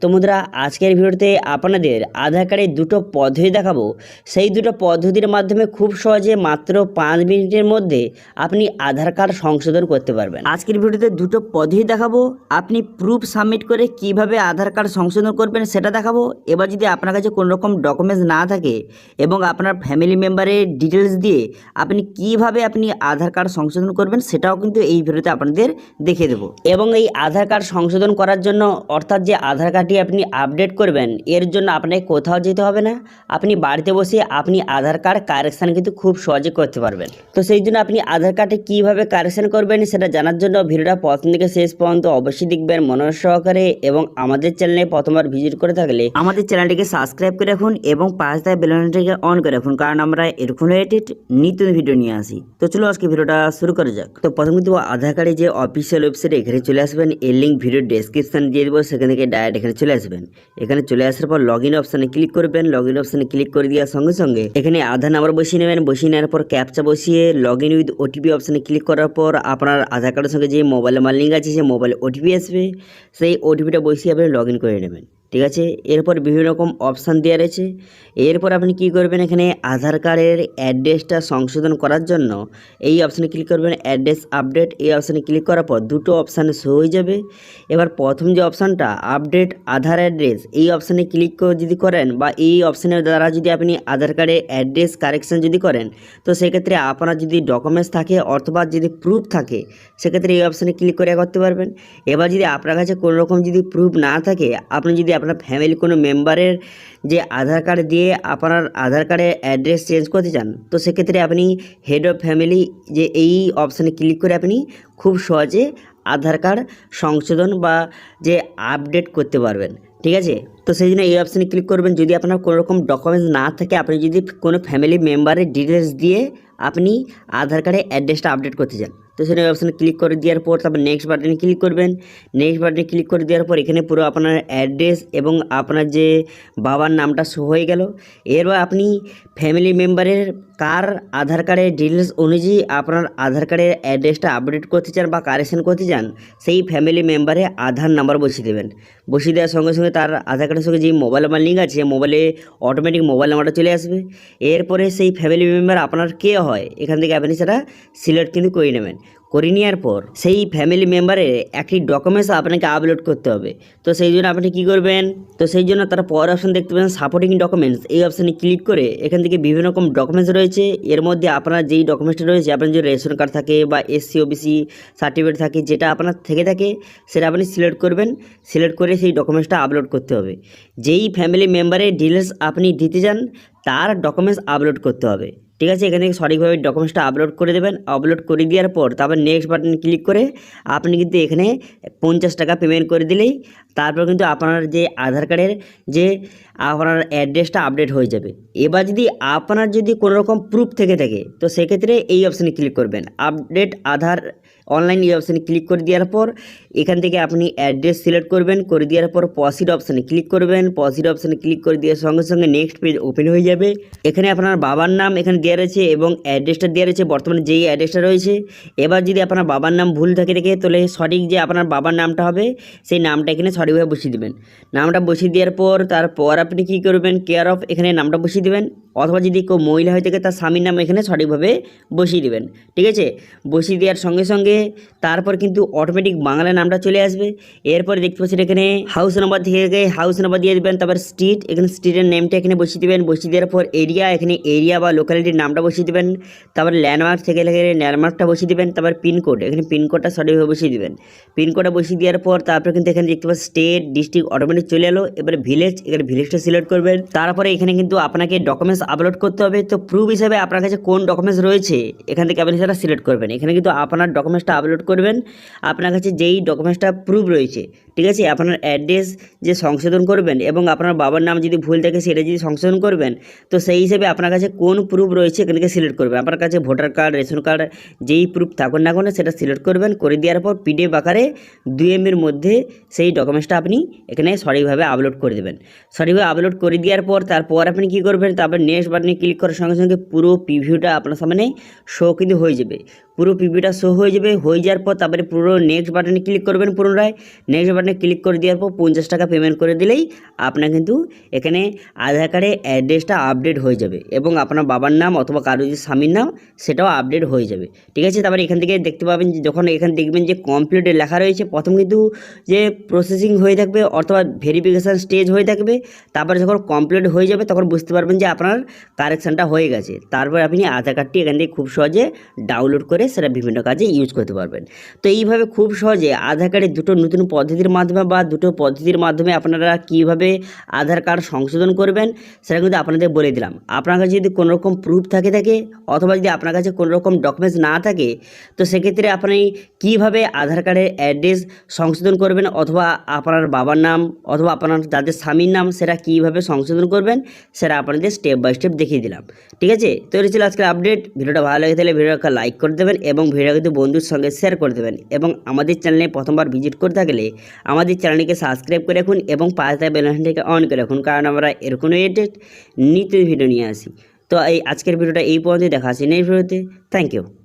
তো আজকের ভিডিওতে আপনাদের আধার কার্ডের দুটো পদ্ধতি দেখাবো। সেই দুটো পদ্ধতির মাধ্যমে খুব সহজে মাত্র পাঁচ মিনিটের মধ্যে আপনি আধার কার্ড সংশোধন করতে পারবেন। আজকের ভিডিওতে দুটো পদ্ধতি দেখাবো। আপনি প্রুফ সাবমিট করে কীভাবে আধার কার্ড সংশোধন করবেন সেটা দেখাবো। এবার যদি আপনার কাছে কোনো রকম ডকুমেন্টস না থাকে এবং আপনার ফ্যামিলি মেম্বারের ডিটেলস দিয়ে আপনি কীভাবে আপনি আধার কার্ড সংশোধন করবেন সেটাও কিন্তু এই ভিডিওতে আপনাদের দেখিয়ে দেবো। এবং এই আধার কার্ড সংশোধন করার জন্য অর্থাৎ যে আধার কার্ডটি আপনি আপডেট করবেন, এর জন্য আপনাকে কোথাও যেতে হবে না। আপনি বাড়িতে বসে আপনি আধার কার্ড কারেকশান কিন্তু খুব সহজে করতে পারবেন। তো সেই জন্য আপনি আধার কার্ডে কীভাবে কারেকশান করবেন সেটা জানার জন্য ভিডিওটা প্রথম থেকে শেষ পর্যন্ত অবশ্যই দেখবেন। মনোযোগ সহকারে এবং আমাদের চ্যানেলে প্রথমবার ভিজিট করে থাকলে আমাদের চ্যানেলটিকে সাবস্ক্রাইব করে রাখুন এবং পাঁচ দেয় বেলনটিকে অন করে রাখুন, কারণ আমরা এরকম রিলেটেড নিত্য ভিডিও নিয়ে আসি। তো চলো আজকে ভিডিওটা শুরু করা যাক। তো প্রথম কিন্তু আধার কার্ডে যে অফিসিয়াল ওয়েবসাইট এখানে চলে আসবেন, এর লিঙ্ক ভিডিও ডেসক্রিপশন দিয়ে দেবো। সেখান থেকে ডাইরেক্ট এখানে চলে আসবেন। এখানে চলে আসার পর লগ ইন অপশানে ক্লিক করবেন। লগ ইন অপশানে ক্লিক করে দেওয়ার সঙ্গে সঙ্গে এখানে আধার নাম্বার বসিয়ে নেবেন। বসিয়ে নেওয়ার পর ক্যাপচা বসিয়ে লগ ইন উইথ ওটিপি অপশানে ক্লিক করার পর আপনার আধার কার্ডের সঙ্গে যে মোবাইল নাম্বার লিঙ্ক আছে, সেই মোবাইলে ওটিপি আসবে। সেই ওটিপিটা বসিয়ে আপনি লগ ইন করে নেবেন। ঠিক আছে? এরপর বিভিন্ন রকম অপশান দেওয়া রয়েছে। এরপর আপনি কি করবেন এখানে আধার কার্ডের অ্যাড্রেসটা সংশোধন করার জন্য এই অপশানে ক্লিক করবেন অ্যাড্রেস আপডেট এই অপশানে ক্লিক করার পর দুটো অপশানে শো হয়ে যাবে। এবার প্রথম যে অপশানটা আপডেট আধার অ্যাড্রেস এই অপশানে ক্লিক যদি করেন বা এই অপশানের দ্বারা যদি আপনি আধার কার্ডের অ্যাড্রেস কারেকশান যদি করেন, তো সেক্ষেত্রে আপনার যদি ডকুমেন্টস থাকে অথবা যদি প্রুফ থাকে, সেক্ষেত্রে এই অপশানে ক্লিক করে করতে পারবেন। এবার যদি আপনার কাছে কোনো রকম যদি প্রুফ না থাকে, আপনি যদি আপনার ফ্যামিলি কোনো মেম্বারের যে আধার কার্ড দিয়ে আপনার আধার কার্ডের অ্যাড্রেস চেঞ্জ করতে চান, তো সেক্ষেত্রে আপনি হেড অফ ফ্যামিলি যে এই অপশানে ক্লিক করে আপনি খুব সহজে আধার কার্ড সংশোধন বা যে আপডেট করতে পারবেন, ঠিক আছে? তো সেই জন্য এই অপশানে ক্লিক করবেন। যদি আপনার কোনো রকম ডকুমেন্টস না থাকে, আপনি যদি কোনো ফ্যামিলি মেম্বারের ডিটেলস দিয়ে আপনি আধার কার্ডের অ্যাড্রেসটা আপডেট করতে চান। তো সেটা অপশানে ক্লিক করে দেওয়ার পর তারপর নেক্সট বাটনে ক্লিক করবেন। নেক্সট বাটনে ক্লিক করে দেওয়ার পর এখানে পুরো আপনার অ্যাড্রেস এবং আপনার যে বাবার নামটা শো হয়ে গেল। এরপর আপনি ফ্যামিলি মেম্বারের কার আধার কার্ডের ডিটেলস অনুযায়ী আপনার আধার কার্ডের অ্যাড্রেসটা আপডেট করতে চান বা কারেকশন করতে চান, সেই ফ্যামিলি মেম্বারে আধার নাম্বার বসিয়ে দেবেন। বসিয়ে দেওয়ার সঙ্গে সঙ্গে তার আধার কার্ডের সঙ্গে যে মোবাইল নাম্বার লিঙ্ক আছে মোবাইলে অটোমেটিক মোবাইল নাম্বারটা চলে আসবে। এরপরে সেই ফ্যামিলি মেম্বার আপনার কে হয়, এখান থেকে আপনি সেটা সিলেক্ট কিন্তু করে নেবেন। করে নেওয়ার পর সেই ফ্যামিলি মেম্বারের একটি ডকুমেন্টস আপনাকে আপলোড করতে হবে। তো সেই জন্য আপনি কী করবেন? তো সেই জন্য তারা পর অপশন দেখতে পাবেন সাপোর্টিং ডকুমেন্টস এই অপশানে ক্লিক করে এখান থেকে বিভিন্ন রকম ডকুমেন্টস রয়েছে। এর মধ্যে আপনার যেই ডকুমেন্টসটা রয়েছে, আপনার যে রেশন কার্ড থাকে বা এসসি ওবিসি সার্টিফিকেট থাকে, যেটা আপনার থেকে থাকে, সেটা আপনি সিলেক্ট করবেন। সিলেক্ট করে সেই ডকুমেন্টসটা আপলোড করতে হবে। যেই ফ্যামিলি মেম্বারের ডিটেলস আপনি দিতে চান, তার ডকুমেন্টস আপলোড করতে হবে। ঠিক আছে? এখানে সঠিকভাবে ডকুমেন্টসটা আপলোড করে দেবেন। আপলোড করে দেওয়ার পর তারপর নেক্সট বাটন ক্লিক করে আপনি কিন্তু এখানে পঞ্চাশ টাকা পেমেন্ট করে দিলেই তারপর কিন্তু আপনার যে আধার কার্ডের যে আপনার অ্যাড্রেসটা আপডেট হয়ে যাবে। এবার যদি আপনার যদি কোনো রকম প্রুফ থেকে থাকে, তো সেক্ষেত্রে এই অপশানে ক্লিক করবেন। আপডেট আধার অনলাইন এই অপশানে ক্লিক করে দেওয়ার পর, এখান থেকে আপনি অ্যাড্রেস সিলেক্ট করবেন, করে দেওয়ার পর পসিড অপশানে ক্লিক করবেন। পসিড অপশানে ক্লিক করে দেওয়ার সঙ্গে সঙ্গে নেক্সট পেজ ওপেন হয়ে যাবে। এখানে আপনার বাবার নাম এখানে দেওয়া রয়েছে এবং অ্যাড্রেসটা দেওয়া রয়েছে, বর্তমানে যেই অ্যাড্রেসটা রয়েছে। এবার যদি আপনার বাবার নাম ভুল থাকে দেখে, তাহলে সঠিক যে আপনার বাবার নামটা হবে, সেই নামটা এখানে সঠিকভাবে বসিয়ে দেবেন। নামটা বসিয়ে দেওয়ার পর, তারপর আপনি কী করবেন? কেয়ার অফ এখানে নামটা বসিয়ে দেবেন। অথবা যদি কেউ মহিলা হয়ে থাকে, তার স্বামীর নাম এখানে সঠিকভাবে বসিয়ে দেবেন। ঠিক আছে? বসিয়ে দেওয়ার সঙ্গে সঙ্গে তারপর কিন্তু অটোমেটিক বাংলা নামটা চলে আসবে। এরপর দেখতে পাচ্ছেন এখানে হাউস নাম্বার থেকে হাউস নাম্বার দিয়ে দেবেন, তারপর স্ট্রিট এখানে স্ট্রিটের নেমটা এখানে বসিয়ে দেবেন। বসিয়ে দেওয়ার পর এরিয়া এখানে এরিয়া বা লোকালিটির নামটা বসিয়ে দেবেন। তারপর ল্যান্ডমার্ক থেকে ল্যান্ডমার্কটা বসিয়ে দেবেন। তারপর পিনকোড এখানে পিনকোডটা সঠিকভাবে বসিয়ে দেবেন। পিনকোডটা বসিয়ে দেওয়ার পর তারপর কিন্তু এখানে দেখতে পাচ্ছেন স্টেট ডিস্ট্রিক্ট অটোমেটিক চলে এলো, এবারে ভিলেজ, এখানে ভিলেজটা সিলেক্ট করবেন। তারপরে এখানে কিন্তু আপনাকে ডকুমেন্টস আপলোড করতে হবে। তো প্রুফ হিসাবে আপনার কাছে কোন ডকুমেন্টস রয়েছে, এখান থেকে আপনি সেটা সিলেক্ট করবেন। এখানে কিন্তু আপনার ডকুমেন্টসটা আপলোড করবেন। আপনার কাছে যেই ডকুমেন্টসটা প্রুফ রয়েছে, ঠিক আছে? আপনার অ্যাড্রেস যে সংশোধন করবেন এবং আপনার বাবার নাম যদি ভুল থাকে, সেটা যদি সংশোধন করবেন, তো সেই হিসেবে আপনার কাছে কোন প্রুফ রয়েছে, এখান থেকে সিলেক্ট করবেন। আপনার কাছে ভোটার কার্ড রেশন কার্ড যেই প্রুফ থাকুন না কেন, সেটা সিলেক্ট করবেন। করে দেওয়ার পর পিডিএফ আকারে দুই এমবির মধ্যে সেই ডকুমেন্টসটা আপনি এখানে সঠিকভাবে আপলোড করে দেবেন। সঠিকভাবে আপলোড করে দেওয়ার পর, তারপর আপনি কী করবেন? তারপর নেক্সট বাটনে ক্লিক করার সঙ্গে সঙ্গে পুরো প্রিভিউটা আপনার সামনে শো কিন্তু হয়ে যাবে। পুরো পিপিটা শো হয়ে যাবে। হয়ে যাওয়ার পর তারপরে পুরো নেক্সট বাটনে ক্লিক করবেন পুনরায়। নেক্সট বাটনে ক্লিক করে দেওয়ার পর পঞ্চাশ টাকা পেমেন্ট করে দিলেই আপনার কিন্তু এখানে আধার কার্ডে অ্যাড্রেসটা আপডেট হয়ে যাবে এবং আপনার বাবার নাম অথবা কারও যদি স্বামীর নাম সেটাও আপডেট হয়ে যাবে। ঠিক আছে? তারপরে এখান থেকে দেখতে পাবেন যে যখন এখানে দেখবেন যে কমপ্লিট লেখা রয়েছে, প্রথম কিন্তু যে প্রসেসিং হয়ে থাকবে অথবা ভেরিফিকেশান স্টেজ হয়ে থাকবে, তারপরে যখন কমপ্লিট হয়ে যাবে তখন বুঝতে পারবেন যে আপনার কারেকশানটা হয়ে গেছে। তারপর আপনি আধার কার্ডটি এখান থেকে খুব সহজে ডাউনলোড করে সেটা বিভিন্ন কাজে ইউজ করতে পারবেন। তো এইভাবে খুব সহজে আধার কার্ডের দুটো নতুন পদ্ধতির মাধ্যমে বা দুটো পদ্ধতির মাধ্যমে আপনারা কীভাবে আধার কার্ড সংশোধন করবেন, সেটা কিন্তু আপনাদের বলে দিলাম। আপনার কাছে যদি কোনো রকম প্রুফ থাকে থাকে, অথবা যদি আপনার কাছে কোনো রকম ডকুমেন্টস না থাকে, তো সেক্ষেত্রে আপনি কীভাবে আধার কার্ডের অ্যাড্রেস সংশোধন করবেন, অথবা আপনার বাবার নাম, অথবা আপনার যাদের স্বামীর নাম, সেটা কীভাবে সংশোধন করবেন, সেটা আপনাদের স্টেপ বাই স্টেপ দেখিয়ে দিলাম। ঠিক আছে? তো এটা ছিল আজকের আপডেট ভিডিওটা ভালো লাগে তাহলে ভিডিওটা লাইক করে দেবেন। এবং ভিডিওটা কিন্তু বন্ধুর সঙ্গে শেয়ার করে দেবেন। এবং আমাদের চ্যানেলে প্রথমবার ভিজিট করে থাকলে আমাদের চ্যানেলটিকে সাবস্ক্রাইব করে রাখুন এবং পাশে বেলানটিকে অন করে রাখুন, কারণ আমরা এরকম রিলেটেড নিত্য ভিডিও নিয়ে আসি। তো এই আজকের ভিডিওটা এই পর্যন্ত দেখা আসি নেই ভিডিওতে থ্যাংক ইউ